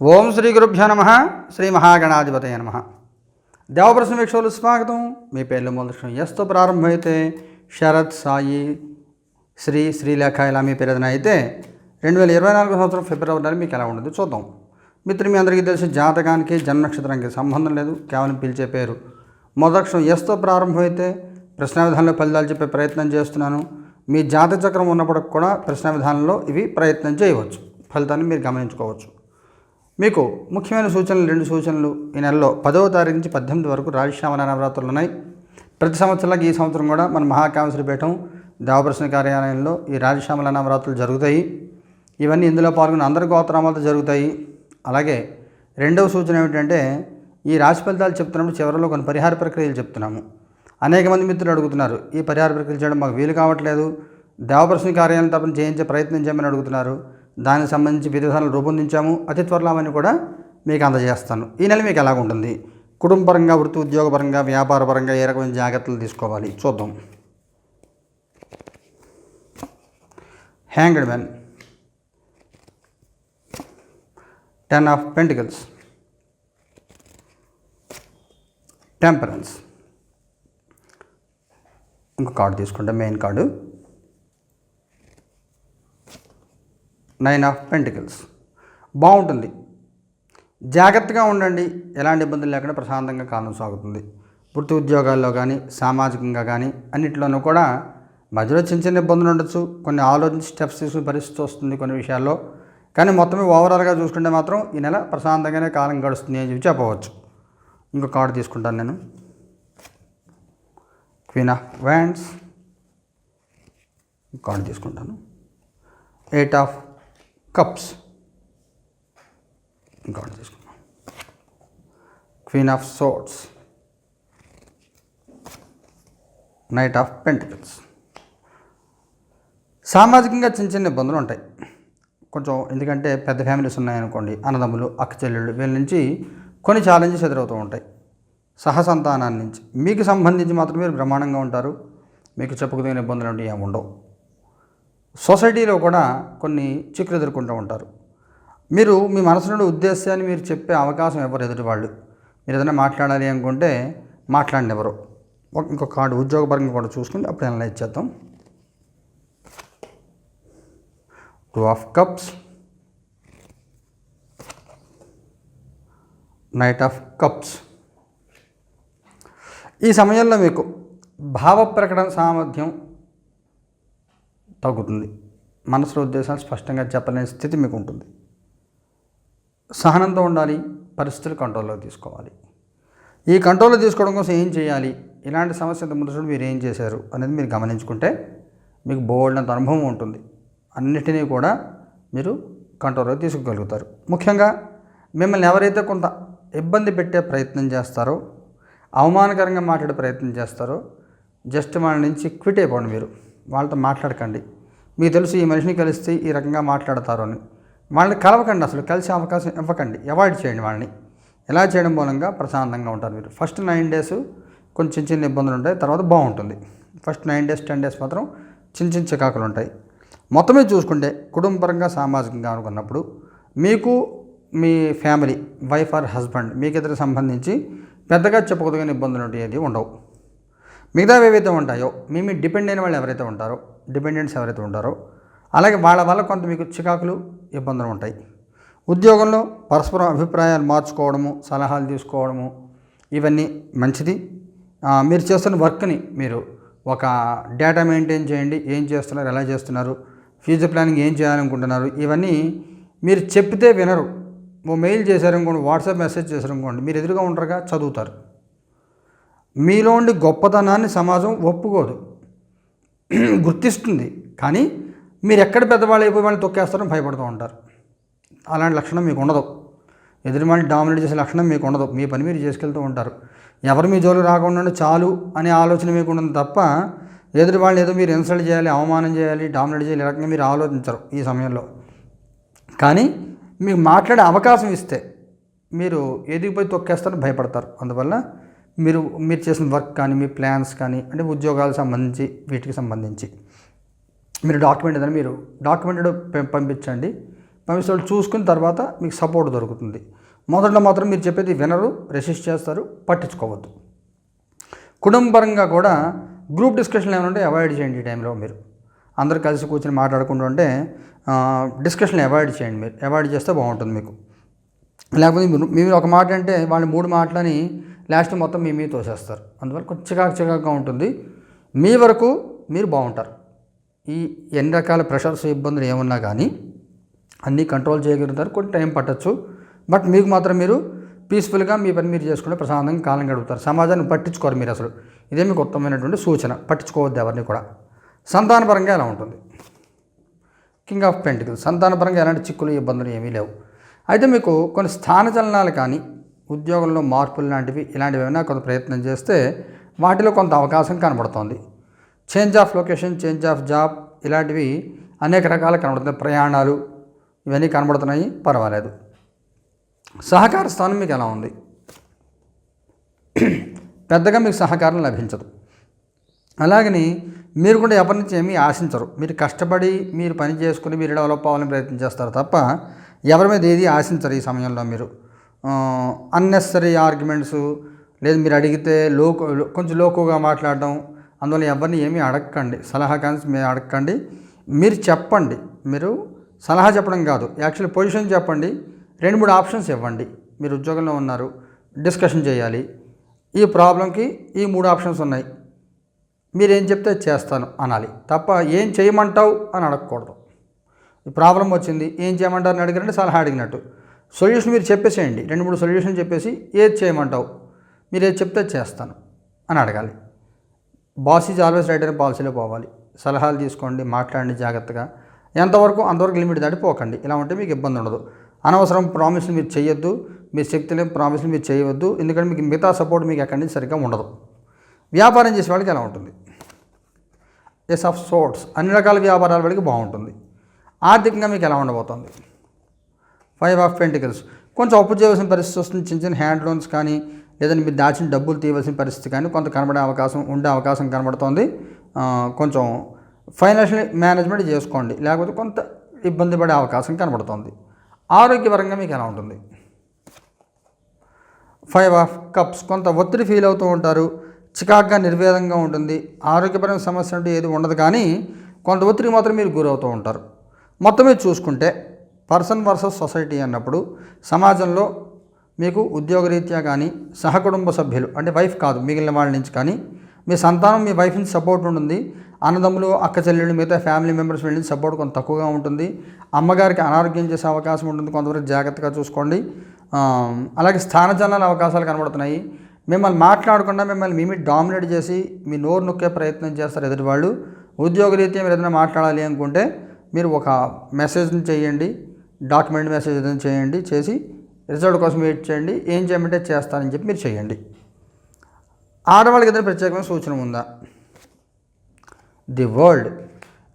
ఓం శ్రీ గురుభ్యో నమ. శ్రీ మహాగణాధిపతయ నమ. దేవప్రశ్న వీక్షకులు స్వాగతం. మీ పేర్లు మొదటి ఎస్తో ప్రారంభమైతే శరత్ సాయి శ్రీ శ్రీలేఖ ఇలా మీ పేరు ఏదైనా అయితే రెండు వేల ఇరవై నాలుగు సంవత్సరం ఫిబ్రవరి నెల మీకు ఎలా ఉండదు చూద్దాం. మిత్రులు మీ అందరికీ తెలిసి జాతకానికి జన్మ నక్షత్రానికి సంబంధం లేదు. కేవలం పిలిచే పేరు. మొదటి ఎస్తో ప్రారంభమైతే ప్రశ్న విధానంలో ఫలితాలు చెప్పే ప్రయత్నం చేస్తున్నాను. మీ జాతక చక్రం ఉన్నప్పటికి కూడా ప్రశ్న విధానంలో ఇవి ప్రయత్నం చేయవచ్చు. ఫలితాన్ని మీరు గమనించుకోవచ్చు. మీకు ముఖ్యమైన సూచనలు రెండు సూచనలు ఈ నెలలో పదవ తారీఖు నుంచి పద్దెనిమిది వరకు రాజశ్యామల నవరాత్రులు ఉన్నాయి. ప్రతి సంవత్సరంలాగా ఈ సంవత్సరం కూడా మన మహాకామశ్రీపీఠం దేవప్రశ్న కార్యాలయంలో ఈ రాజశ్యామల నవరాత్రులు జరుగుతాయి. ఇవన్నీ ఇందులో పాల్గొన్న అందరి గోత్రామాలతో జరుగుతాయి. అలాగే రెండవ సూచన ఏమిటంటే ఈ రాశి ఫలితాలు చెప్తున్నప్పుడు చివరిలో కొన్ని పరిహార ప్రక్రియలు చెప్తున్నాము. అనేక మంది మిత్రులు అడుగుతున్నారు ఈ పరిహార ప్రక్రియలు చేయడం మాకు వీలు కావట్లేదు. దేవప్రశ్న కార్యాలయం తప్పని చేయించే ప్రయత్నం చేయమని అడుగుతున్నారు. దానికి సంబంధించి విధానాలు రూపొందించాము. అతి త్వరలో అవన్నీ కూడా మీకు అందజేస్తాను. ఈ నెల మీకు ఎలాగుంటుంది కుటుంబపరంగా వృత్తి ఉద్యోగపరంగా వ్యాపారపరంగా ఏ రకమైన జాగ్రత్తలు తీసుకోవాలి? చూద్దాం. Hanged man ten of pentacles. Temperance. ఇంకో కార్డు తీసుకుంటే main card. Nine of pentacles. బాగుంటుంది జాగ్రత్తగా ఉండండి. ఎలాంటి ఇబ్బందులు లేకుండా ప్రశాంతంగా కాలం సాగుతుంది. వృత్తి ఉద్యోగాల్లో కానీ సామాజికంగా కానీ అన్నింటిలోనూ కూడా మధ్యలో చిన్న చిన్న ఇబ్బందులు ఉండొచ్చు. కొన్ని ఆలోచించి స్టెప్స్ తీసుకునే పరిస్థితి వస్తుంది కొన్ని విషయాల్లో. కానీ మొత్తం ఓవరాల్గా చూసుకుంటే మాత్రం ఈ నెల ప్రశాంతంగానే కాలం గడుస్తుంది అని చెప్పి చెప్పవచ్చు. ఇంకో కార్డు తీసుకుంటాను నేను. Queen of wands. కార్డు తీసుకుంటాను. Eight of cups. ఇంకోటి తీసుకున్నాం queen of swords. Knight of pentacles. సామాజికంగా చిన్న చిన్న ఇబ్బందులు ఉంటాయి. కొంచెం ఎందుకంటే పెద్ద ఫ్యామిలీస్ ఉన్నాయనుకోండి అన్నదమ్ములు అక్క చెల్లెళ్ళు వీళ్ళ నుంచి కొన్ని ఛాలెంజెస్ ఎదురవుతూ ఉంటాయి. సహసంతానాన్ని నుంచి. మీకు సంబంధించి మాత్రం మీరు బ్రహ్మాండంగా ఉంటారు. మీకు చెప్పుకోదగిన ఇబ్బందులు అంటే ఏమి ఉండవు. సొసైటీలో కూడా కొన్ని చిక్కులు ఎదుర్కొంటూ ఉంటారు. మీరు మీ మనసులోని ఉద్దేశాన్ని మీరు చెప్పే అవకాశం ఎవరు ఎదుటి వాళ్ళు మీరు ఏదైనా మాట్లాడాలి అనుకుంటే మాట్లాడినెవరు ఒక ఇంకొక కార్డు ఉద్యోగపరంగా కూడా చూసుకుని అప్పుడు అనలైజ్ చేద్దాం. Two of cups knight of cups ఈ సమయంలో మీకు భావ ప్రకటన సామర్థ్యం తగ్గుతుంది. మనసులో ఉద్దేశాలు స్పష్టంగా చెప్పలేని స్థితి మీకు ఉంటుంది సహనంతో ఉండాలి పరిస్థితులు కంట్రోల్లో తీసుకోవాలి. ఈ కంట్రోల్లో తీసుకోవడం కోసం ఏం చేయాలి? ఇలాంటి సమస్యతో ముందు మీరు ఏం చేశారు అనేది మీరు గమనించుకుంటే మీకు బోల్డంత అనుభవం ఉంటుంది. అన్నిటినీ కూడా మీరు కంట్రోల్లో తీసుకోగలుగుతారు. ముఖ్యంగా మిమ్మల్ని ఎవరైతే కొంత ఇబ్బంది పెట్టే ప్రయత్నం చేస్తారో అవమానకరంగా మాట్లాడే ప్రయత్నం చేస్తారో జస్ట్ మన నుంచి క్విట్ అయిపోండి మీరు. వాళ్ళతో మాట్లాడకండి. మీకు తెలుసు ఈ మనిషిని కలిస్తే ఈ రకంగా మాట్లాడతారు అని. వాళ్ళని కలవకండి అసలు కలిసే అవకాశం ఇవ్వకండి. అవాయిడ్ చేయండి వాళ్ళని. ఎలా చేయడం మూలంగా ప్రశాంతంగా ఉంటారు మీరు. ఫస్ట్ నైన్ డేస్ కొంచెం చిన్న చిన్న ఇబ్బందులు ఉంటాయి తర్వాత బాగుంటుంది. First nine days ten days మాత్రం చిన్న చిన్న చికాకులు ఉంటాయి. మొత్తమే చూసుకుంటే కుటుంబపరంగా సామాజికంగా అనుకున్నప్పుడు మీకు మీ ఫ్యామిలీ వైఫ్ ఆర్ హస్బెండ్ మీకు సంబంధించి పెద్దగా చెప్పుకోదగిన ఇబ్బందులు ఏది ఉండవు. మిగతావి ఏవైతే ఉంటాయో మీ మీ డిపెండ్ అయిన వాళ్ళు ఎవరైతే ఉంటారో డిపెండెంట్స్ ఎవరైతే ఉంటారో అలాగే వాళ్ళ వల్ల కొంత మీకు చికాకులు ఇబ్బందులు ఉంటాయి. ఉద్యోగంలో పరస్పరం అభిప్రాయాలు మార్చుకోవడము సలహాలు తీసుకోవడము ఇవన్నీ మంచిది. మీరు చేస్తున్న వర్క్ని మీరు ఒక డేటా మెయింటైన్ చేయండి. ఏం చేస్తున్నారు ఎలా చేస్తున్నారు ఫ్యూచర్ ప్లానింగ్ ఏం చేయాలనుకుంటున్నారు ఇవన్నీ మీరు చెప్తే వినరు. ఓ మెయిల్ చేశారనుకోండి వాట్సాప్ మెసేజ్ చేశారనుకోండి మీరు ఎదురుగా ఉంటారుగా చదువుతారు. మీలో ఉండి గొప్పతనాన్ని సమాజం ఒప్పుకోదు. గుర్తిస్తుంది. కానీ మీరు ఎక్కడ పెద్దవాళ్ళు అయిపోయి వాళ్ళని తొక్కేస్తారని భయపడుతూ ఉంటారు. అలాంటి లక్షణం మీకు ఉండదు. ఎదురు వాళ్ళని డామినేట్ చేసే లక్షణం మీకు ఉండదు. మీ పని మీరు చేసుకెళ్తూ ఉంటారు. ఎవరు మీ జోలు రాకుండా చాలు అనే ఆలోచన మీకు ఉండదు తప్ప ఎదురు వాళ్ళని ఏదో మీరు ఇన్సల్ట్ చేయాలి అవమానం చేయాలి డామినేట్ చేయాలి ఈ రకంగా మీరు ఆలోచించరు ఈ సమయంలో. కానీ మీకు మాట్లాడే అవకాశం ఇస్తే మీరు ఎదిగిపోయి తొక్కేస్తారని భయపడతారు. అందువల్ల మీరు మీరు చేసిన వర్క్ కానీ మీ ప్లాన్స్ కానీ అంటే ఉద్యోగాలకు సంబంధించి వీటికి సంబంధించి. మీరు డాక్యుమెంట్ ఏదైనా మీరు డాక్యుమెంటెడ్ పంపించండి. పంపిస్తే వాళ్ళు చూసుకున్న తర్వాత మీకు సపోర్ట్ దొరుకుతుంది. మొదట్లో మాత్రం మీరు చెప్పేది వినరు రెసిస్ట్ చేస్తారు పట్టించుకోవద్దు. కుటుంబపరంగా కూడా గ్రూప్ డిస్కషన్లు ఏమైనా ఉంటే అవాయిడ్ చేయండి ఈ టైంలో మీరు. అందరు కలిసి కూర్చొని మాట్లాడుకుంటూ ఉంటే డిస్కషన్ అవాయిడ్ చేయండి మీరు. అవాయిడ్ చేస్తే బాగుంటుంది మీకు. లేకపోతే మీరు ఒక మాట అంటే వాళ్ళు మూడు మాటలని లాస్ట్ మొత్తం మీ మీద తోసేస్తారు. అందువల్ల కొంచెం చికాకు చికాకుగా ఉంటుంది. మీ వరకు మీరు బాగుంటారు. ఈ ఎన్ని రకాల ప్రెషర్స్ ఇబ్బందులు ఏమున్నా కానీ అన్నీ కంట్రోల్ చేయగలుగుతారు కొంచెం టైం పట్టచ్చు. బట్ మీకు మాత్రం మీరు పీస్ఫుల్గా మీ పని మీరు చేసుకుంటే ప్రశాంతంగా కాలం గడుపుతారు. సమాజాన్ని పట్టించుకోరు మీరు అసలు. ఇదే మీకు ఉత్తమమైనటువంటి సూచన. పట్టించుకోవద్దు ఎవరిని కూడా. సంతానపరంగా ఎలా ఉంటుంది? కింగ్ ఆఫ్ పెంటికల్ సంతానపరంగా ఎలాంటి చిక్కులు ఇబ్బందులు ఏమీ లేవు. అయితే మీకు కొన్ని స్థానచలనాలు కానీ ఉద్యోగంలో మార్పులు లాంటివి ఇలాంటివి ఏమైనా కొంత ప్రయత్నం చేస్తే వాటిలో కొంత అవకాశం కనబడుతోంది. Change of location change of job ఇలాంటివి అనేక రకాల కనబడుతున్నాయి. ప్రయాణాలు ఇవన్నీ కనబడుతున్నాయి. పర్వాలేదు. సహకార స్థానం మీకు ఎలా ఉంది? పెద్దగా మీకు సహకారం లభించదు. అలాగని మీరు కూడా ఎవరి నుంచి ఏమీ ఆశించరు. మీరు కష్టపడి మీరు పని చేసుకుని మీరు డెవలప్ అవ్వాలని ప్రయత్నం చేస్తారు తప్ప ఎవరి మీద ఏది ఆశించరు ఈ సమయంలో మీరు. అన్నెసరీ ఆర్గ్యుమెంట్స్ లేదు మీరు అడిగితే లోకు కొంచెం లోకుగా మాట్లాడడం అందువల్ల ఎవరిని ఏమీ అడగకండి సలహా కానీ మీరు అడగకండి మీరు చెప్పండి. మీరు సలహా చెప్పడం కాదు. యాక్చువల్ పొజిషన్ చెప్పండి. రెండు మూడు ఆప్షన్స్ ఇవ్వండి. మీరు ఉద్యోగంలో ఉన్నారు. డిస్కషన్ చేయాలి. ఈ ప్రాబ్లంకి ఈ మూడు ఆప్షన్స్ ఉన్నాయి. మీరేం చెప్తే చేస్తాను అనాలి. తప్ప ఏం చేయమంటావు అని అడగకూడదు. ఈ ప్రాబ్లం వచ్చింది. ఏం చేయమంటారు అని అడిగారంటే సలహా అడిగినట్టు. సొల్యూషన్ మీరు చెప్పేసేయండి. రెండు మూడు సొల్యూషన్ చెప్పేసి ఏది చేయమంటావు? మీరు ఏది చెప్తే చేస్తాను అని అడగాలి. బాస్ ఈజ్ ఆల్వేస్ రైట్ అనే పాలసీలో పోవాలి. సలహాలు తీసుకోండి మాట్లాడండి జాగ్రత్తగా. ఎంతవరకు అంతవరకు లిమిట్ దాటి పోకండి. ఇలా ఉంటే మీకు ఇబ్బంది ఉండదు. అనవసరం ప్రామిస్లు మీరు చేయొద్దు మీ శక్తి లేని ప్రామిస్లు మీరు చేయవద్దు. ఎందుకంటే మీకు మిగతా సపోర్ట్ మీకు ఎక్కడి నుంచి సరిగ్గా ఉండదు. వ్యాపారం చేసే వాళ్ళకి ఎలా ఉంటుంది? Ace of swords. అన్ని రకాల వ్యాపారాల వాళ్ళకి బాగుంటుంది. ఆర్థికంగా మీకు ఎలా ఉండబోతుంది? Five of pentacles. కొంచెం అప్పు చేయవలసిన పరిస్థితి వస్తుంది. చిన్న చిన్న హ్యాండ్ లోన్స్ కానీ లేదంటే మీరు దాచిన డబ్బులు తీయవలసిన పరిస్థితి కానీ కొంత కనబడే అవకాశం ఉండే అవకాశం కనబడుతోంది. కొంచెం ఫైనాన్షియల్ మేనేజ్మెంట్ చేసుకోండి. లేకపోతే కొంత ఇబ్బంది పడే అవకాశం కనబడుతోంది. ఆరోగ్యపరంగా మీకు ఎలా ఉంటుంది? Five of cups. కొంత ఒత్తిడి ఫీల్ అవుతూ ఉంటారు. చికాగ్గా నిర్వేదంగా ఉంటుంది. ఆరోగ్యపరమైన సమస్య అంటే ఏది ఉండదు కానీ కొంత ఒత్తిడి మాత్రం మీరు గురవుతూ ఉంటారు. మొత్తం మీద చూసుకుంటే పర్సన్ వర్సెస్ సొసైటీ అన్నప్పుడు సమాజంలో మీకు ఉద్యోగరీత్యా కానీ సహకుటుంబ సభ్యులు అంటే వైఫ్ కాదు మిగిలిన వాళ్ళ నుంచి కానీ మీ సంతానం మీ వైఫ్ నుంచి సపోర్ట్ ఉంటుంది. అన్నదమ్ములు అక్క చెల్లెళ్ళు మిగతా ఫ్యామిలీ మెంబర్స్ వెళ్ళి సపోర్ట్ కొంత తక్కువగా ఉంటుంది. అమ్మగారికి అనారోగ్యం చేసే అవకాశం ఉంటుంది. కొంతవరకు జాగ్రత్తగా చూసుకోండి. అలాగే స్థానజనాల అవకాశాలు కనబడుతున్నాయి. మిమ్మల్ని మాట్లాడకుండా మిమ్మల్ని మీ డామినేట్ చేసి మీ నోరు నొక్కే ప్రయత్నం చేస్తారు ఎదుటి వాళ్ళు ఉద్యోగరీత్యా మీరు ఏదైనా మాట్లాడాలి అనుకుంటే మీరు ఒక మెసేజ్ని చేయండి. డాక్యుమెంట్ మెసేజ్ ఏదైనా చేయండి చేసి రిజల్ట్ కోసం వెయిట్ చేయండి ఏం చేయమంటే చేస్తానని చెప్పి మీరు చేయండి. ఆడవాళ్ళకి ఏదైనా ప్రత్యేకమైన సూచన ఉందా? The world.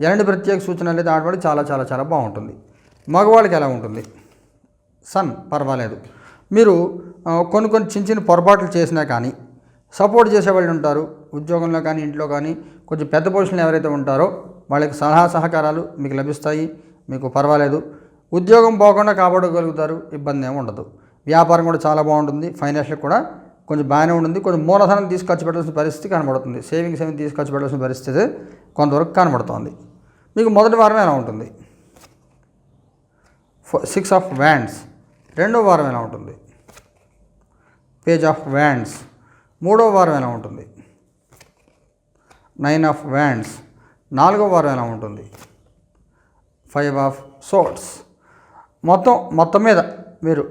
ఎలాంటి ప్రత్యేక సూచన లేదు ఆడవాళ్ళకి చాలా చాలా చాలా బాగుంటుంది. మగవాళ్ళకి ఎలా ఉంటుంది? సన్ పర్వాలేదు. మీరు కొన్ని కొన్ని చిన్న చిన్న పొరపాట్లు చేసినా కానీ సపోర్ట్ చేసేవాళ్ళు ఉంటారు. ఉద్యోగంలో కానీ ఇంట్లో కానీ కొంచెం పెద్ద పొజిషన్లు ఎవరైతే ఉంటారో వాళ్ళకి సలహా సహకారాలు మీకు లభిస్తాయి. మీకు పర్వాలేదు. ఉద్యోగం పోకుండా కాపాడగలుగుతారు ఇబ్బంది ఏమి ఉండదు. వ్యాపారం కూడా చాలా బాగుంటుంది ఫైనాన్షియల్ కూడా కొంచెం బాగానే ఉంటుంది కొంచెం మూలధనం తీసుకొచ్చి పెట్టాల్సిన పరిస్థితి కనబడుతుంది. సేవింగ్స్ ఏమి తీసుకొచ్చి పెట్టాల్సిన పరిస్థితి కొంతవరకు కనబడుతోంది. మీకు మొదటి వారం ఎలా ఉంటుంది? సిక్స్ ఆఫ్ వ్యాండ్స్ రెండో వారం ఎలా ఉంటుంది? పేజ్ ఆఫ్ వ్యాండ్స్ మూడో వారం ఎలా ఉంటుంది? నైన్ ఆఫ్ వ్యాండ్స్ నాలుగో వారం ఎలా ఉంటుంది? ఫైవ్ ఆఫ్ సోట్స్ మొత్తం మొత్తం మీద మీరు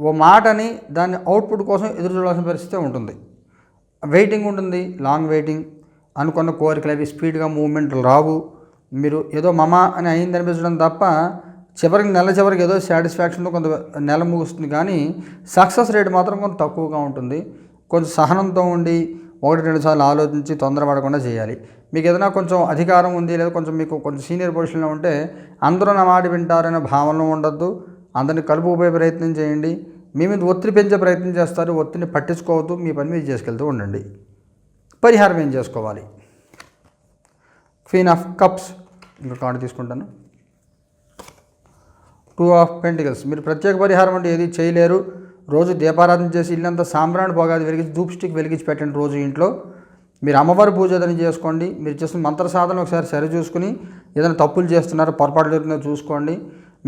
ఓ మాటని దాన్ని అవుట్పుట్ కోసం ఎదురు చూడాల్సిన పరిస్థితి ఉంటుంది. వెయిటింగ్ ఉంటుంది లాంగ్ వెయిటింగ్ అనుకున్న కోరికలు అవి స్పీడ్గా మూమెంట్లు రావు. మీరు ఏదో మమ అని అయింది అనిపించడం తప్ప చివరికి నెల చివరికి ఏదో సాటిస్ఫాక్షన్తో కొంత నెల ముగుస్తుంది కానీ సక్సెస్ రేట్ మాత్రం కొంత తక్కువగా ఉంటుంది. కొంచెం సహనంతో ఉండి ఒకటి రెండు సార్లు ఆలోచించి తొందరపడకుండా చేయాలి. మీకు ఏదైనా కొంచెం అధికారం ఉంది లేదా కొంచెం మీకు కొంచెం సీనియర్ పొజిషన్లో ఉంటే అందరూ నా మాట వింటారనే భావన ఉండద్దు. అందరిని కలుపుపోయే ప్రయత్నం చేయండి. మీ మీద ఒత్తిడి పెంచే ప్రయత్నం చేస్తారు. ఒత్తిడిని పట్టించుకోవద్దు. మీ పని మీద చేసుకెళ్తూ ఉండండి. పరిహారం ఏం చేసుకోవాలి? Queen of cups. ఇంకా కార్డు తీసుకుంటాను. Two of pentacles. మీరు ప్రత్యేక పరిహారం అంటే ఏది చేయలేరు. రోజు దీపారాధన చేసి ఇల్లంతా సాంబ్రాణి పోగాది వెలిగించి ధూప్ స్టిక్ వెలిగించి పెట్టండి రోజు ఇంట్లో. మీరు అమ్మవారి పూజ ఏదైనా చేసుకోండి. మీరు చేసిన మంత్ర సాధన ఒకసారి సరి చూసుకుని ఏదైనా తప్పులు చేస్తున్నారో పొరపాటు జరుగుతుందో చూసుకోండి.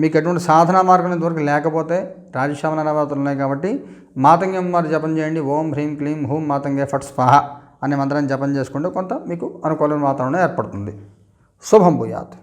మీకు ఎటువంటి సాధనా మార్గం ఇంతవరకు లేకపోతే రాజశ్యామన నవరాత్రులు ఉన్నాయి కాబట్టి మాతంగి అమ్మవారి జపం చేయండి. ఓం హ్రీం క్లీం హూం మాతంగే ఫట్ స్వాహ అనే మంత్రాన్ని జపం చేసుకుంటే కొంత మీకు అనుకూలమైన వాతావరణం ఏర్పడుతుంది. శుభం భూయాత్.